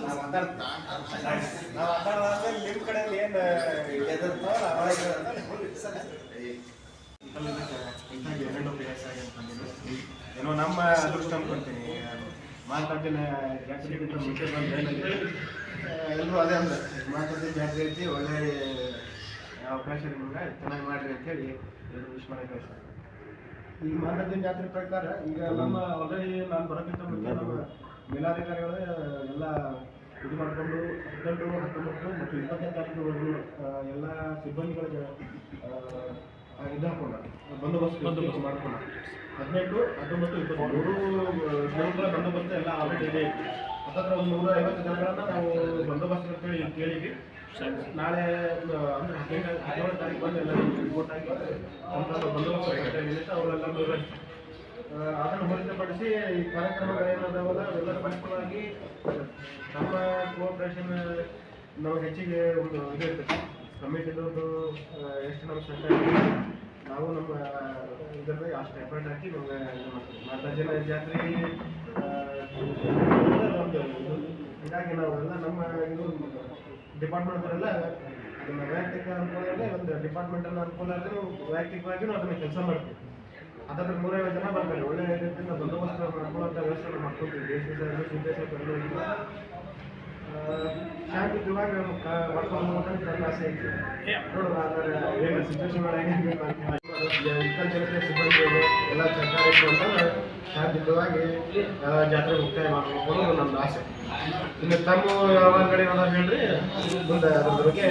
ನಾವು ಮಾತಾಡ್ತಾ ನಾವು ಕಡೆಯಲ್ಲಿ ಏನು ಏನೋ ನಮ್ಮ ಅದೃಷ್ಟ ಅನ್ಕೊಂತೀನಿ. ಮಾತಾಡ್ತೀನಿ ಜಾತ್ರೆಗಿಂತ ಮುಂಚೆ ಬಂದ ಎಲ್ಲರೂ ಅದೇ ಅಂದ್ರೆ ಮಾತಾಡ್ತೀನಿ ಜಾತ್ರೆ ಐತಿ, ಒಳ್ಳೆ ಅವಕಾಶ ನಿಮ್ಗೆ, ಚೆನ್ನಾಗಿ ಮಾಡ್ರಿ ಅಂತ ಹೇಳಿ ಎಲ್ಲರೂ ವಿಶ್ ಇಷ್ಟ ಈಗ ಮಾತಾಡ್ತೀನಿ ಜಾತ್ರೆ ಪ್ರಕಾರ ಈಗ ನಮ್ಮ ಆಲ್ರೆಡಿ ನಾನು ಬರೋಕ್ಕಿಂತ ಮುಂಚೆ ನಮ್ಮ ಮೇಲಾಧಿಕಾರಿಗಳು ಎಲ್ಲ ಇದು ಮಾಡಿಕೊಂಡು ಹದಿನೆಂಟು ಹತ್ತೊಂಬತ್ತು ಮತ್ತು ಇಪ್ಪತ್ತನೇ ತಾರೀಕುವರೆಗೂ ಎಲ್ಲ ಸಿಬ್ಬಂದಿಗಳಿಗೆ ಇದು ಹಾಕೊಂಡ ಬಂದೋಬಸ್ತ್ ಬಂದೋಬಸ್ತ್. ಮಾಡ್ಕೊಂಡ. ಹದಿನೆಂಟು ಹತ್ತೊಂಬತ್ತು ಇಪ್ಪತ್ತು ಮೂರು ಕಿಲೋಮೀಟರ್ ಬಂದೋಬಸ್ತ್ ಎಲ್ಲ ಆಲ್ರೆಡಿ ಇದೆ. ಹತ್ತತ್ರ ಒಂದು ನೂರ ಐವತ್ತು ಜನಗಳನ್ನ ನಾವು ಬಂದೋಬಸ್ತ್ ಅಂತೇಳಿ ಕೇಳಿದ್ವಿ. ನಾಳೆ ಒಂದು ಅಂದ್ರೆ ಹದಿನೈದು ಹದಿನೇಳು ತಾರೀಕು ಬಂದು ಎಲ್ಲ ರಿಪೋರ್ಟ್ ಆಗಿ ಸಂಪೂರ್ಣ ಬಂದೋಬಸ್ತ್ ಅವರೆಲ್ಲ ಅದನ್ನು ಹೊರತುಪಡಿಸಿ ಈ ಕಾರ್ಯಕ್ರಮಗಳೇನಾದವಲ್ಲ ಅವೆಲ್ಲರ ಫಲಿತವಾಗಿ ನಮ್ಮ ಕೋಆಪರೇಷನ್ ನಮಗೆ ಹೆಚ್ಚಿಗೆ ಒಂದು ಇದು ಇರ್ತದೆ. ಕಮಿಟಿದವ್ರದ್ದು ಎಷ್ಟು ನಮ್ಮ ಸರ್ಕಾರ ನಾವು ನಮ್ಮ ಇದರಲ್ಲಿ ಅಷ್ಟು ಎಫರ್ಟ್ ಹಾಕಿ ನಮಗೆ ಇದು ಮಾಡ್ತೀವಿ. ಮಾತಾ ಜನ ಜಾತ್ರೆ ಆ, ಒಂದು ಇದು ಹೀಗಾಗಿ ನಾವೆಲ್ಲ ನಮ್ಮ ಇದು ಡಿಪಾರ್ಟ್ಮೆಂಟ್ದವರೆಲ್ಲ ಅದನ್ನ ವೈಯಕ್ತಿಕ ಅನುಕೂಲ ಇದೆ ಒಂದು ಡಿಪಾರ್ಟ್ಮೆಂಟಲ್ ಅನುಕೂಲ ಇದೆ ವೈಯಕ್ತಿಕವಾಗಿ ಅದನ್ನ ಕೆಲಸ ಮಾಡ್ತೀವಿ. ಅದಾದ್ರೆ ನೂರೈವತ್ತು ಜನ ಬರ್ತಾರೆ ಒಳ್ಳೆ ರೀತಿಯಿಂದ ಬಂದೋಬಸ್ತ್ ಮಾಡ್ಕೊಳ್ಳೋಂಥ ವ್ಯವಸ್ಥೆ ಮಾಡ್ಕೊತೀವಿ. ದೇಶದ ಸಿದ್ದೇಶ್ವರ ಶಾಂತಿಯುತವಾಗಿ ಮಾಡ್ಕೊಂಡು ನನ್ನ ಆಸೆ ಐತಿ ನೋಡುವ ಏನು ಸಿಚುವೇಶನ್ ಜನತೆ ಸಿಬ್ಬಂದಿಗಳು ಎಲ್ಲ ಸರ್ಕಾರ ಇತ್ತು ಅಂತಂದ್ರೆ ಶಾಂತಿಯುತವಾಗಿ ಜಾತ್ರೆ ಮುಕ್ತಾಯ ಮಾಡಬೇಕು ಅನ್ನೋದು ನನ್ನ ಆಸೆ. ಇನ್ನು ತಮ್ಮ ಯಾವ ಕಡೆ ಏನಾದ್ರು ಹೇಳ್ರಿ? ಮುಂದೆ ಅದ್ರ ಬಗ್ಗೆ